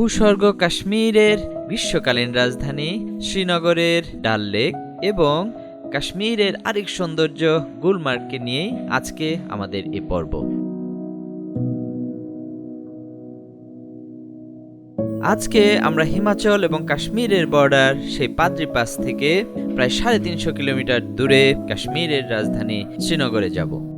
ভূস্বর্গ কাশ্মীরের গ্রীষ্মকালীন রাজধানী শ্রীনগরের ডাল লেক এবং কাশ্মীরের আরেক সৌন্দর্য গুলমার্গকে নিয়েই আজকে আমাদের এ পর্ব। আজকে আমরা হিমাচল এবং কাশ্মীরের বর্ডার সেই পাদ্রি পাস থেকে প্রায় সাড়ে তিনশো কিলোমিটার দূরে কাশ্মীরের রাজধানী শ্রীনগরে যাব।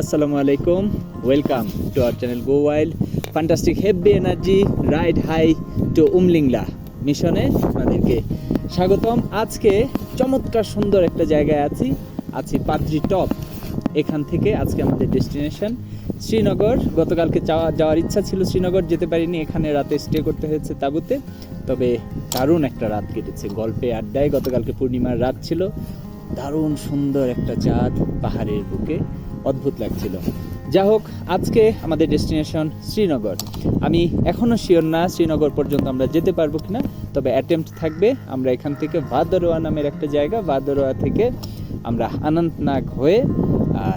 আসসালামু আলাইকুম। Welcome to our channel go wild fantastic heavy energy ride high to Umlingla মিশনে আপনাদেরকে স্বাগতম। আজকে চমৎকার সুন্দর একটা জায়গায় আছি। আছি পাদ্রি টপ। এখান থেকে আজকে আমাদের ডেস্টিনেশন। শ্রীনগর, গতকালকে যাওয়া যাওয়ার ইচ্ছা ছিল শ্রীনগর, যেতে পারিনি। এখানে রাতে স্টে করতে হয়েছে তাঁবুতে। তবে দারুণ একটা রাত কেটেছে। গল্পে আড্ডায় গতকালকে পূর্ণিমার রাত ছিল। দারুণ সুন্দর একটা চাঁদ পাহাড়ের বুকে। অদ্ভুত লাগছিল। যা হোক, আজকে আমাদের ডেস্টিনেশন শ্রীনগর। আমি এখনও শিওর না শ্রীনগর পর্যন্ত আমরা যেতে পারব কিনা, তবে অ্যাটেম্প্ট থাকবে। আমরা এখান থেকে ভাদরোয়া নামের একটা জায়গা, ভাদরোয়া থেকে আমরা আনন্দনাগ হয়ে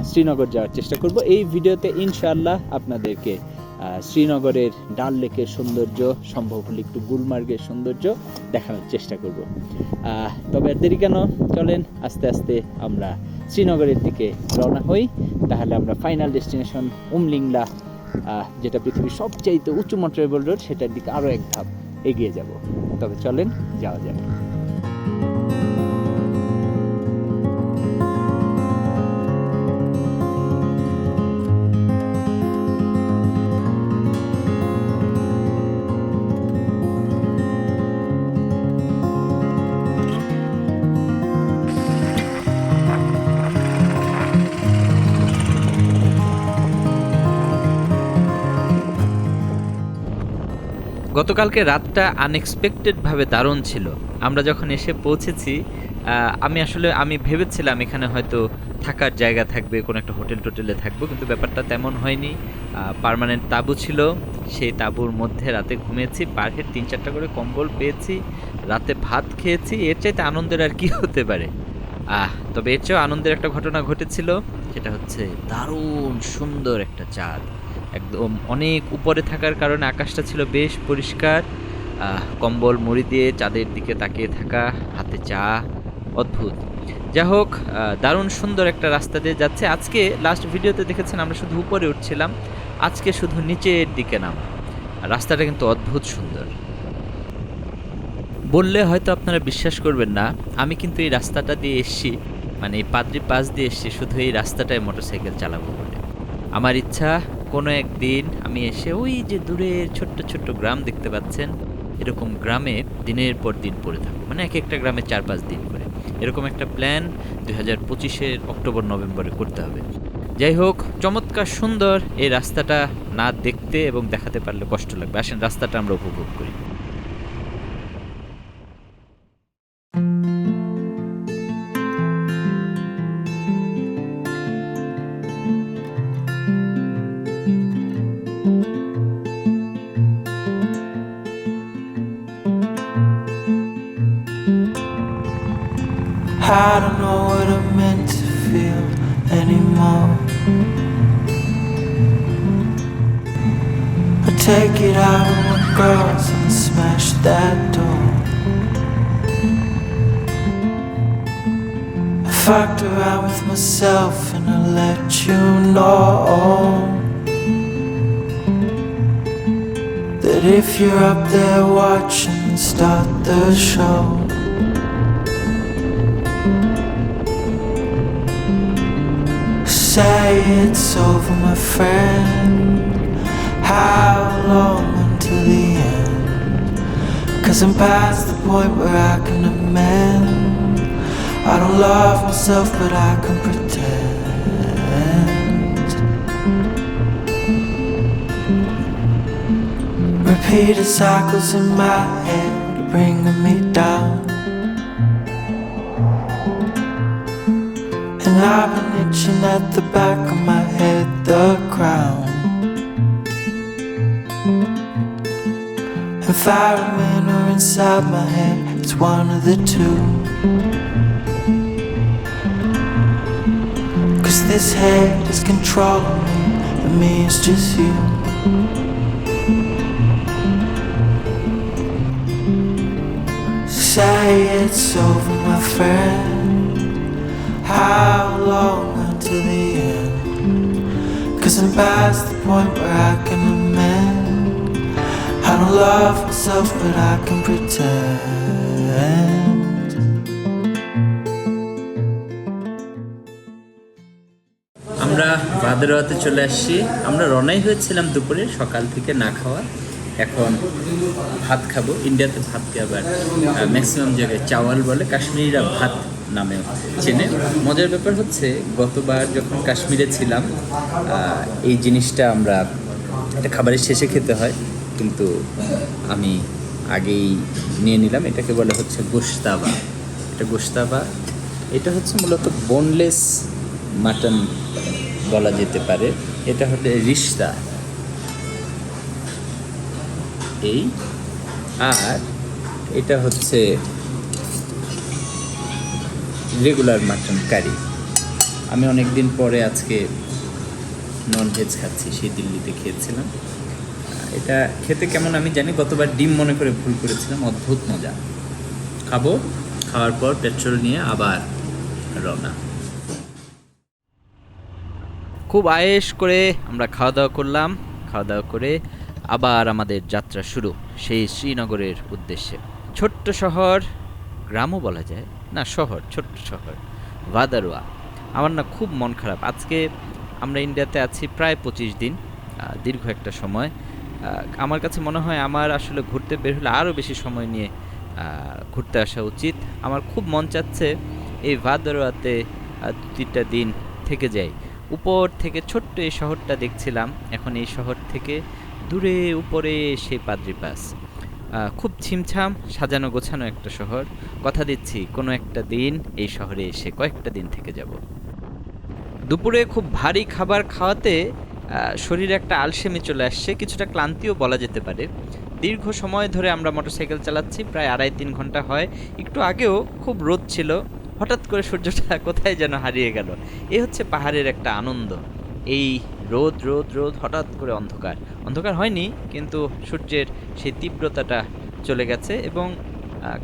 শ্রীনগর যাওয়ার চেষ্টা করব। এই ভিডিওতে ইনশাআল্লাহ আপনাদেরকে শ্রীনগরের ডাল লেকের সৌন্দর্য সম্ভব হলে একটু গুলমার্গের সৌন্দর্য দেখানোর চেষ্টা করব। তবে দেরি কেন? চলেন, আস্তে আস্তে আমরা শ্রীনগরের দিকে রওনা হই, তাহলে আমরা ফাইনাল ডেস্টিনেশন উমলিংলা যেটা পৃথিবীর সবচাইতে উঁচু মন্ট্রেবল রোড, সেটার দিকে আরও এক ধাপ এগিয়ে যাব। তবে চলেন, যাওয়া যাক। গতকালকে রাতটা আনএক্সপেক্টেডভাবে দারুণ ছিল। আমরা যখন এসে পৌঁছেছি আমি আসলে, আমি ভেবেছিলাম এখানে হয়তো থাকার জায়গা থাকবে, কোনো একটা হোটেল টোটেলে থাকব, কিন্তু ব্যাপারটা তেমন হয়নি। পার্মানেন্ট তাঁবু ছিল, সেই তাঁবুর মধ্যে রাতে ঘুমিয়েছি, পার হেড তিন চারটা করে কম্বল পেয়েছি, রাতে ভাত খেয়েছি, এর চাইতে আনন্দের আর কি হতে পারে? আহ, তবে এর চেয়েও আনন্দের একটা ঘটনা ঘটেছিল, সেটা হচ্ছে দারুণ সুন্দর একটা চাঁদ। একদম অনেক উপরে থাকার কারণে আকাশটা ছিল বেশ পরিষ্কার। কম্বল, মুড়ি দিয়ে চাঁদের দিকে তাকিয়ে থাকা, হাতে চা, অদ্ভুত। যা হোক দারুণ সুন্দর একটা রাস্তা দিয়ে যাচ্ছে। আজকে লাস্ট ভিডিওতে দেখেছেন আমরা শুধু উপরে উঠছিলাম, আজকে শুধু নিচের দিকে নাম। রাস্তাটা কিন্তু অদ্ভুত সুন্দর। বললে হয়তো আপনারা বিশ্বাস করবেন না, আমি কিন্তু এই রাস্তাটা দিয়ে এসছি মানে এই পাদ্রি পাস দিয়ে এসছি, শুধু এই রাস্তাটায় মোটরসাইকেল চালাবো বলে। আমার ইচ্ছা কোনো একদিন আমি এসে ওই যে দূরে ছোট্ট ছোট্ট গ্রাম দেখতে পাচ্ছেন, এরকম গ্রামে দিনের পর দিন পড়ে থাকব মানে এক একটা গ্রামে চার পাঁচ দিন করে। এরকম একটা প্ল্যান দুই হাজার পঁচিশের অক্টোবর, নভেম্বরে করতে হবে। যাই হোক, চমৎকার সুন্দর। এই রাস্তাটা না দেখতে এবং দেখাতে পারলে কষ্ট লাগবে। আসেন, রাস্তাটা আমরা উপভোগ করি। Anymore. I take it out on my girls and smash that door. I fucked around with myself and I let you know that if you're up there watching, start the show. Say it's over, my friend. How long until the end? Cause I'm past the point where I can amend. I don't love myself, but I can pretend. Repeated cycles in my head, bringing me down. And I've been itching at the back of my head, the crown. And firemen are inside my head, it's one of the two. Cause this head is controlling me, and me is just you. Say it's over, my friend. Long until the end? Cause I'm past the point where I can amend. I don't love myself, but I can pretend. আমরা ভাদরওয়াতে চলে আসছি আমরা রনাই হয়েছিলাম দুপুরে সকাল থেকে না খাওয়া এখন ভাত খাব ইন্ডিয়াতে ভাতকে আবার ম্যাক্সিমাম জায়গায় চাওয়াল বলে কাশ্মীরিরা ভাত নামে চেনে। মজার ব্যাপার হচ্ছে, গতবার যখন কাশ্মীরে ছিলাম এই জিনিসটা আমরা এটা খাবারের শেষে খেতে হয়, কিন্তু আমি আগেই নিয়ে নিলাম। এটাকে বলা হচ্ছে গোশতাবা। এটা গোশতাবা, এটা হচ্ছে মূলত বোনলেস মাটন বলা যেতে পারে। এটা হলে রিস্তা। এই, আর এটা হচ্ছে রেগুলার মাটন কারি আমি অনেক দিন পরে আজকে নন ভেজ খাচ্ছি, সেই দিল্লিতে খেয়েছিলাম। এটা খেতে কেমন আমি জানি, গতবার ডিম মনে করে ভুল করেছিলাম, অদ্ভুত মজা। খাব, খাওয়ার পর পেট্রোল নিয়ে আবার রওনা। খুব আয়েশ করে আমরা খাওয়া দাওয়া করলাম খাওয়া দাওয়া করে আবার আমাদের যাত্রা শুরু, সেই শ্রীনগরের উদ্দেশ্যে। ছোট্ট শহর, গ্রামও বলা যায় না শহর ছোট্ট শহর ভাদারোয়া। আমার না খুব মন খারাপ। আজকে আমরা ইন্ডিয়াতে আছি প্রায় পঁচিশ দিন দীর্ঘ একটা সময়। আমার কাছে মনে হয় আমার আসলে ঘুরতে বের হলে আরও বেশি সময় নিয়ে ঘুরতে আসা উচিত। আমার খুব মন চাচ্ছে এই ভাদারোয়াতে দু তিনটা দিন থেকে যাই। উপর থেকে ছোট্ট এই শহরটা দেখছিলাম। এখন এই শহর থেকে দূরে উপরে সেই পাদ্রি পাস। আহ, খুব ছিমছাম, সাজানো গোছানো একটা শহর। কথা দিচ্ছি, কোনো একটা দিন এই শহরে এসে কয়েকটা দিন থেকে যাব। দুপুরে খুব ভারী খাবার খাওয়াতে শরীরে একটা আলসেমি চলে আসছে, কিছুটা ক্লান্তিও বলা যেতে পারে। দীর্ঘ সময় ধরে আমরা মোটরসাইকেল চালাচ্ছি, প্রায় আড়াই তিন ঘণ্টা হয়। একটু আগেও খুব রোদ ছিল, হঠাৎ করে সূর্যটা কোথায় যেন হারিয়ে গেল। এ হচ্ছে পাহাড়ের একটা আনন্দ। এই রোদ রোদ রোদ, হঠাৎ করে অন্ধকার। অন্ধকার হয়নি, কিন্তু সূর্যের সেই তীব্রতাটা চলে গেছে এবং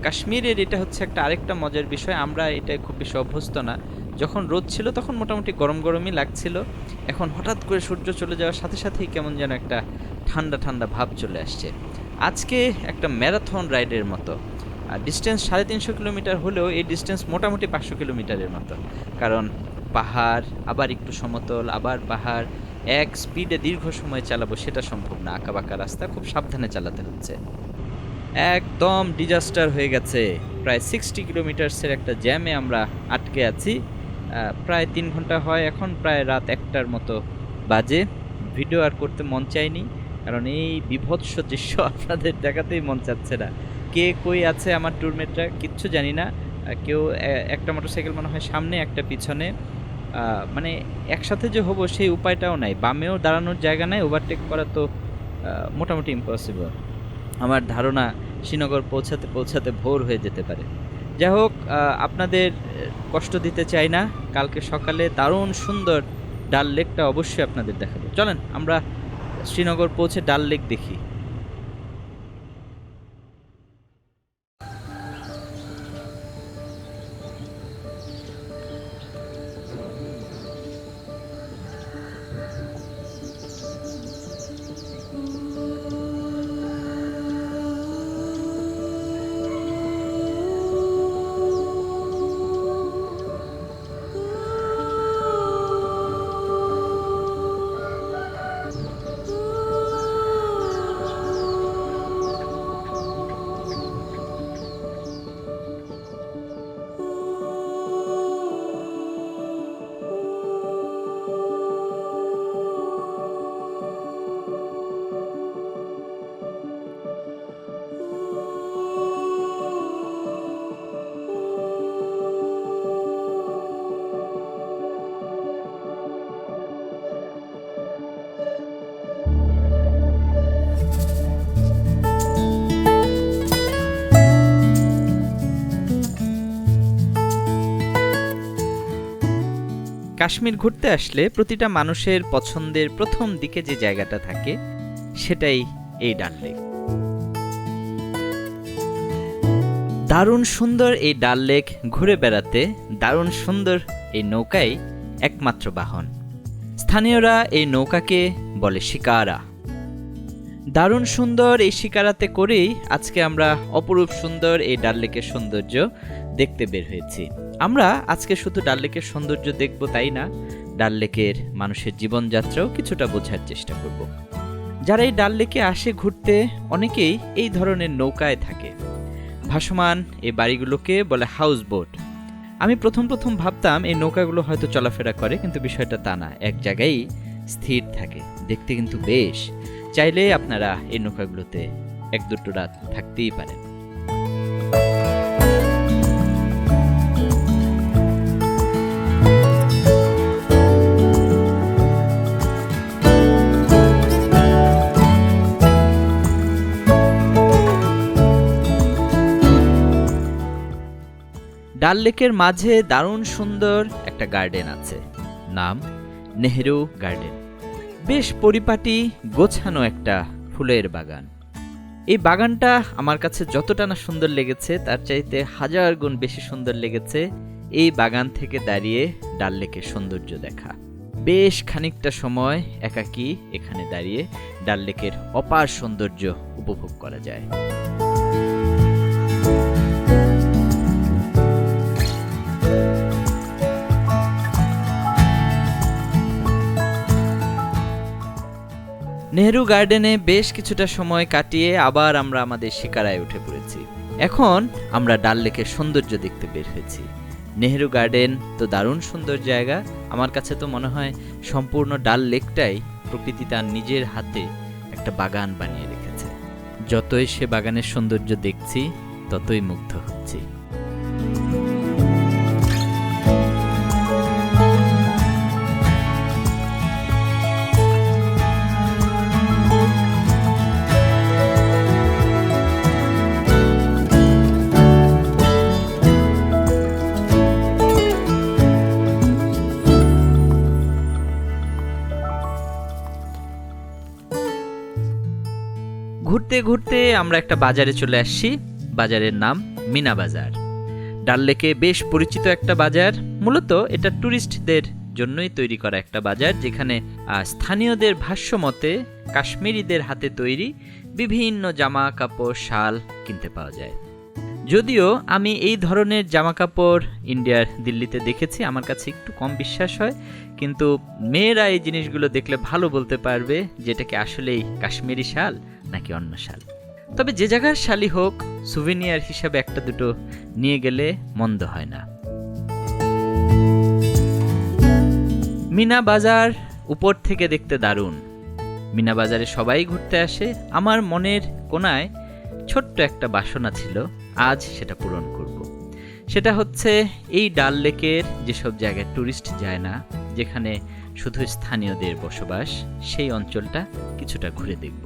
কাশ্মীরের এটা হচ্ছে একটা আরেকটা মজার বিষয়, আমরা এটা খুব বেশি অভ্যস্ত না। যখন রোদ ছিল তখন মোটামুটি গরম, গরমই লাগছিল। এখন হঠাৎ করে সূর্য চলে যাওয়ার সাথে সাথেই কেমন যেন একটা ঠান্ডা ঠান্ডা ভাব চলে আসছে। আজকে একটা ম্যারাথন রাইডের মতো। ডিস্টেন্স সাড়ে তিনশো কিলোমিটার হলেও এই ডিস্টেন্স মোটামুটি পাঁচশো কিলোমিটারের মতো। কারণ পাহাড়, আবার একটু সমতল, আবার পাহাড় এক স্পিডে দীর্ঘ সময় চালাবো সেটা সম্ভব না। আঁকা বাঁকা রাস্তা খুব সাবধানে চালাতে হচ্ছে। একদম ডিজাস্টার হয়ে গেছে। প্রায় সিক্সটি কিলোমিটার্সের একটা জ্যামে আমরা আটকে আছি। প্রায় তিন ঘণ্টা হয় এখন, প্রায় রাত একটার মতো বাজে। ভিডিও আর করতে মন চায়নি কারণ এই বিভৎস দৃশ্য আপনাদের দেখাতেই মন চাচ্ছে না। কে কই আছে আমার ট্যুরমেটরা কিচ্ছু জানি না। কেউ একটা মোটরসাইকেল মনে হয় সামনে, একটা পিছনে। মানে একসাথে যে হব সেই উপায়টাও নাই। বামেও দাঁড়ানোর জায়গা নাই ওভারটেক করা তো মোটামুটি ইম্পসিবল আমার ধারণা শ্রীনগর পৌঁছাতে পৌঁছাতে ভোর হয়ে যেতে পারে। যাই হোক আপনাদের কষ্ট দিতে চাই না। কালকে সকালে দারুণ সুন্দর ডাল লেকটা অবশ্যই আপনাদের দেখাবো। চলেন, আমরা শ্রীনগর পৌঁছে ডাল লেক দেখি। কাশ্মীর ঘুরতে আসলে প্রতিটা মানুষের পছন্দের প্রথম দিকে যে জায়গাটা থাকে, সেটাই এই ডাল লেক। দারুণ সুন্দর এই ডাল লেক ঘুরে বেড়াতে দারুণ সুন্দর এই নৌকাই একমাত্র বাহন। স্থানীয়রা এই নৌকাকে বলে শিকারা। দারুণ সুন্দর এই শিকারাতে করেই আজকে আমরা অপরূপ সুন্দর এই ডাল লেকের সৌন্দর্য দেখতে বের হয়েছি। আমরা আজকে শুধু ডাল লেকের সৌন্দর্য দেখব তাই না? ডাল লেকের মানুষের জীবনযাত্রাও কিছুটা বোঝার চেষ্টা করব। যারা এই ডাল লেকে আসে ঘুরতে, অনেকেই এই ধরনের নৌকায় থাকে। ভাসমান এই বাড়িগুলোকে বলে হাউস বোট আমি প্রথম প্রথম ভাবতাম এই নৌকাগুলো হয়তো চলাফেরা করে, কিন্তু বিষয়টা তা না। এক জায়গায় স্থির থাকে। দেখতে কিন্তু বেশ। চাইলে আপনারা এই নৌকাগুলোতে এক দুটো রাত থাকতেই পারেন। ডাল লেকের মাঝে দারুণ সুন্দর একটা গার্ডেন আছে। নাম নেহেরু গার্ডেন। বেশ পরিপাটি, গোছানো একটা ফুলের বাগান। এই বাগানটা আমার কাছে যতটা না সুন্দর লেগেছে, তার চাইতে হাজার গুণ বেশি সুন্দর লেগেছে এই বাগান থেকে দাঁড়িয়ে ডাল লেকের সৌন্দর্য দেখা। বেশ খানিকটা সময় একাকী এখানে দাঁড়িয়ে ডাল লেকের অপার সৌন্দর্য উপভোগ করা যায়। নেহেরু গার্ডেনে বেশ কিছুটা সময় কাটিয়ে আবার আমরা আমাদের শিকারায় উঠে পড়েছি। এখন আমরা ডাল লেকের সৌন্দর্য দেখতে বের হয়েছি। নেহেরু গার্ডেন তো দারুণ সুন্দর জায়গা। আমার কাছে তো মনে হয় সম্পূর্ণ ডাল লেকটাই প্রকৃতি তার নিজের হাতে একটা বাগান বানিয়ে রেখেছে। যতই সে বাগানের সৌন্দর্য দেখছি, ততই মুগ্ধ হচ্ছি। ঘুরতে ঘুরতে আমরা একটা বাজারে চলে আসছি। বাজারের নাম মিনা বাজার। ডাল লেকে বেশ পরিচিত একটা বাজার। মূলত এটা ট্যুরিস্টদের জন্যই তৈরি করা একটা বাজার, যেখানে স্থানীয়দের ভাষ্য মতে কাশ্মীরিদের হাতে তৈরি বিভিন্ন জামা কাপড় শাল কিনতে পাওয়া যায়। যদিও আমি এই ধরনের জামা কাপড় ইন্ডিয়ার দিল্লিতে দেখেছি, আমার কাছে একটু কম বিশ্বাস হয়, কিন্তু মেয়েরা এই জিনিসগুলো দেখলে ভালো বলতে পারবে যেটাকে আসলেই কাশ্মীরি শাল নাকি অন্য শাল। তবে যে জায়গার শালি হোক সুভিনিয়ার হিসাবে একটা দুটো নিয়ে গেলে মন্দ হয় না। মিনা বাজার উপর থেকে দেখতে দারুণ। মিনা বাজারে সবাই ঘুরতে আসে। আমার মনের কোনায় ছোট্ট একটা বাসনা ছিল আজ সেটা পূরণ করব। সেটা হচ্ছে এই ডাল লেকের যেসব জায়গায় ট্যুরিস্ট যায় না, যেখানে শুধু স্থানীয়দের বসবাস, সেই অঞ্চলটা কিছুটা ঘুরে দেখব।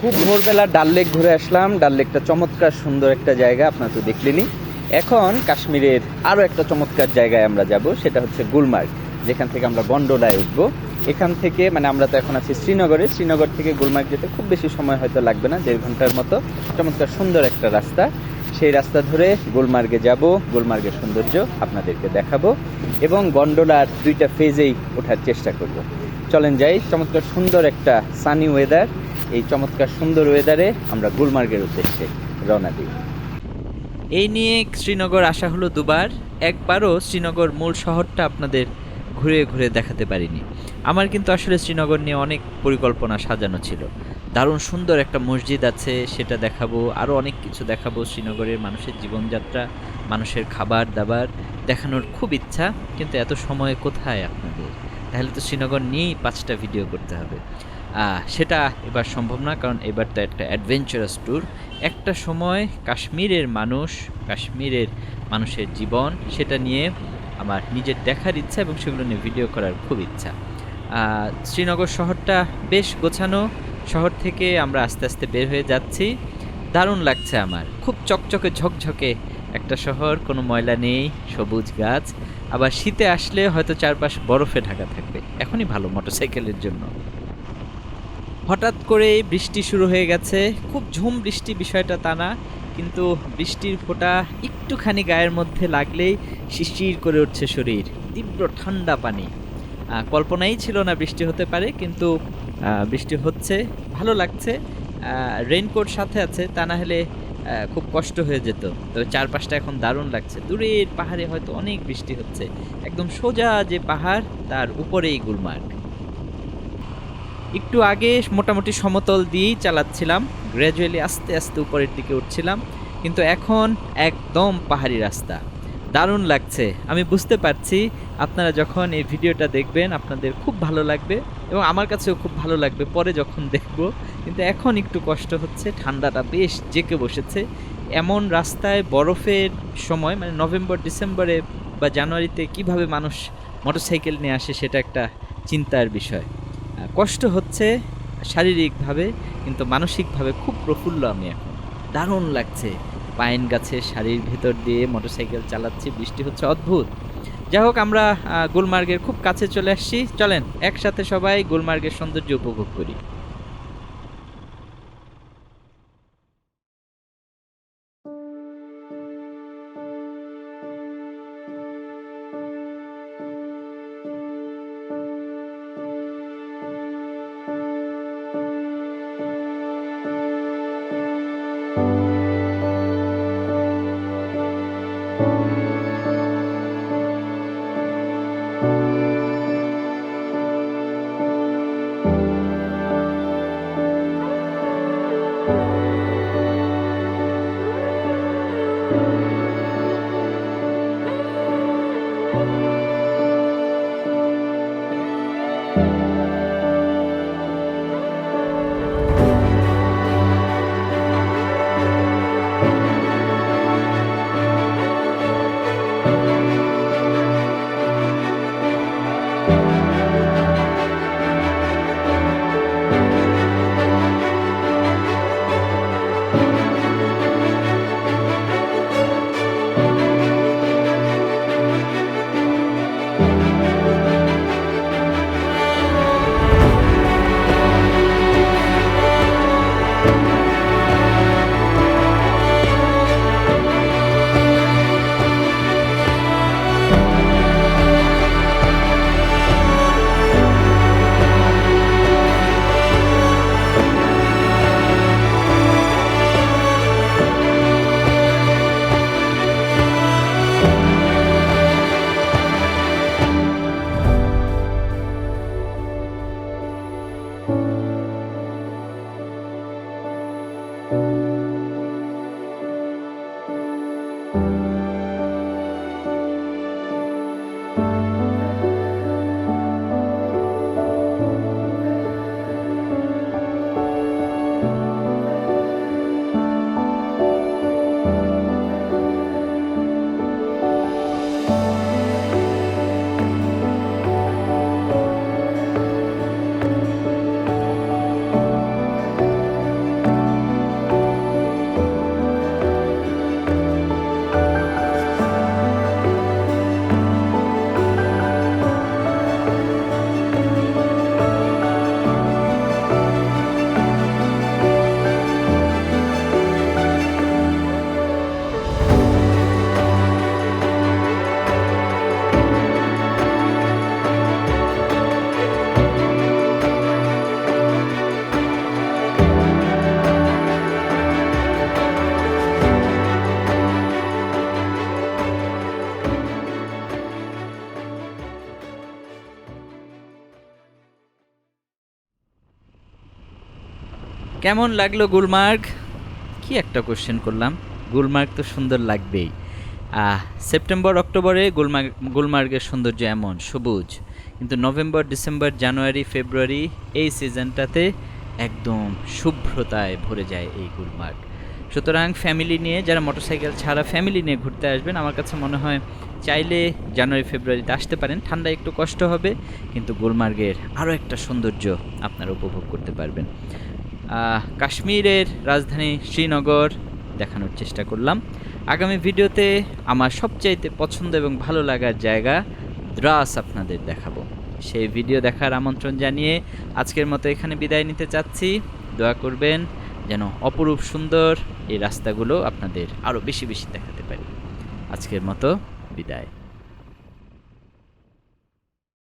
খুব ভোরবেলা ডাল লেক ঘুরে আসলাম। ডাল লেকটা চমৎকার সুন্দর একটা জায়গা, আপনারা তো দেখলেনই। এখন কাশ্মীরের আরও একটা চমৎকার জায়গায় আমরা যাব, সেটা হচ্ছে গুলমার্গ, যেখান থেকে আমরা গন্ডোলায় উঠবো। এখান থেকে মানে আমরা তো এখন আছি শ্রীনগরে, শ্রীনগর থেকে গুলমার্গ যেতে খুব বেশি সময় হয়তো লাগবে না, দেড় ঘণ্টার মতো। চমৎকার সুন্দর একটা রাস্তা। সেই রাস্তা ধরে গুলমার্গে যাব, গুলমার্গের সৌন্দর্য আপনাদেরকে দেখাবো এবং গন্ডোলার দুইটা ফেজেই ওঠার চেষ্টা করব। চলেন যাই, চমৎকার সুন্দর একটা সানি ওয়েদার এই চমৎকার সুন্দর ওয়েদারে আমরা গুলমার্গের উদ্দেশ্যে রওনা দিই। এই নিয়ে শ্রীনগর আসা হলো দুবার। একবারও শ্রীনগর মূল শহরটা আপনাদের ঘুরে ঘুরে দেখাতে পারিনি। আমার কিন্তু আসলে শ্রীনগর নিয়ে অনেক পরিকল্পনা সাজানো ছিল। দারুণ সুন্দর একটা মসজিদ আছে, সেটা দেখাবো আরও অনেক কিছু দেখাবো শ্রীনগরের মানুষের জীবনযাত্রা, মানুষের খাবার দাবার দেখানোর খুব ইচ্ছা, কিন্তু এত সময় কোথায় আপনাদের? তাহলে তো শ্রীনগর নিয়েই পাঁচটা ভিডিও করতে হবে। সেটা এবার সম্ভব না, কারণ এবার তো একটা অ্যাডভেঞ্চারাস ট্যুর একটা সময় কাশ্মীরের মানুষ, কাশ্মীরের মানুষের জীবন, সেটা নিয়ে আমার নিজের দেখার ইচ্ছা এবং সেগুলো নিয়ে ভিডিও করার খুব ইচ্ছা। শ্রীনগর শহরটা বেশ গোছানো, শহর থেকে আমরা আস্তে আস্তে বের হয়ে যাচ্ছি। দারুণ লাগছে আমার। খুব চকচকে, ঝকঝকে একটা শহর, কোনো ময়লা নেই, সবুজ গাছ। আবার শীতে আসলে হয়তো চারপাশ বরফে ঢাকা থাকবে। এখনই ভালো মোটরসাইকেলের জন্য। হঠাৎ করেই বৃষ্টি শুরু হয়ে গেছে। খুব ঝুম বৃষ্টি বিষয়টা তা না, কিন্তু বৃষ্টির ফোঁটা একটুখানি গায়ের মধ্যে লাগলেই শিশির করে উঠছে শরীর, তীব্র ঠান্ডা পানি। কল্পনাই ছিল না বৃষ্টি হতে পারে, কিন্তু বৃষ্টি হচ্ছে, ভালো লাগছে। রেইনকোট সাথে আছে, তা না হলে খুব কষ্ট হয়ে যেত। তবে চারপাশটা এখন দারুণ লাগছে। দূরের পাহাড়ে হয়তো অনেক বৃষ্টি হচ্ছে। একদম সোজা যে পাহাড়, তার উপরেই গুলমার্গ। একটু আগে মোটামুটি সমতল দিয়েই চালাচ্ছিলাম। গ্র্যাজুয়ালি আস্তে আস্তে উপরের দিকে উঠছিলাম। কিন্তু এখন একদম পাহাড়ি রাস্তা। দারুণ লাগছে। আমি বুঝতে পারছি আপনারা যখন এই ভিডিওটা দেখবেন আপনাদের খুব ভালো লাগবে এবং আমার কাছেও খুব ভালো লাগবে পরে যখন দেখব। কিন্তু এখন একটু কষ্ট হচ্ছে, ঠান্ডাটা বেশ জেকে বসেছে। এমন রাস্তায় বরফের সময় মানে নভেম্বর, ডিসেম্বরে বা জানুয়ারিতে কীভাবে মানুষ মোটরসাইকেল নিয়ে আসে সেটা একটা চিন্তার বিষয়। কষ্ট হচ্ছে শারীরিকভাবে, কিন্তু মানসিকভাবে খুব প্রফুল্ল আমি এখন। দারুণ লাগছে। পাইন গাছের শাড়ির ভেতর দিয়ে মোটরসাইকেল চালাচ্ছি, বৃষ্টি হচ্ছে অদ্ভুত। যাই হোক, আমরা গুলমার্গের খুব কাছে চলে আসছি। চলেন, একসাথে সবাই গুলমার্গের সৌন্দর্য উপভোগ করি। কেমন লাগল গুলমার্গ? কি একটা কোশ্চেন করলাম। গুলমার্গ তো সুন্দর লাগবেই। সেপ্টেম্বর অক্টোবরে গুলমার্গ, গুলমার্গের সৌন্দর্য এমন, সবুজ। কিন্তু নভেম্বর ডিসেম্বর জানুয়ারি ফেব্রুয়ারি এই সিজনটাতে একদম শুভ্রতায় ভরে যায় এই গুলমার্গ। সুতরাং ফ্যামিলি নিয়ে, যারা মোটরসাইকেল ছাড়া ফ্যামিলি নিয়ে ঘুরতে আসবেন, আমার কাছে মনে হয় চাইলে জানুয়ারি ফেব্রুয়ারিতে আসতে পারেন। ঠান্ডা একটু কষ্ট হবে, কিন্তু গুলমার্গের আরও একটা সৌন্দর্য আপনারা উপভোগ করতে পারবেন। কাশ্মীরের রাজধানী শ্রীনগর দেখানোর চেষ্টা করলাম। আগামী ভিডিওতে আমার সবচাইতে পছন্দ এবং ভালো লাগার জায়গা দ্রাস আপনাদের দেখাবো। সেই ভিডিও দেখার আমন্ত্রণ জানিয়ে আজকের মতো এখানে বিদায় নিতে চাচ্ছি। দোয়া করবেন যেন অপরূপ সুন্দর এই রাস্তাগুলো আপনাদের আরও বেশি বেশি দেখাতে পারি। আজকের মতো বিদায়।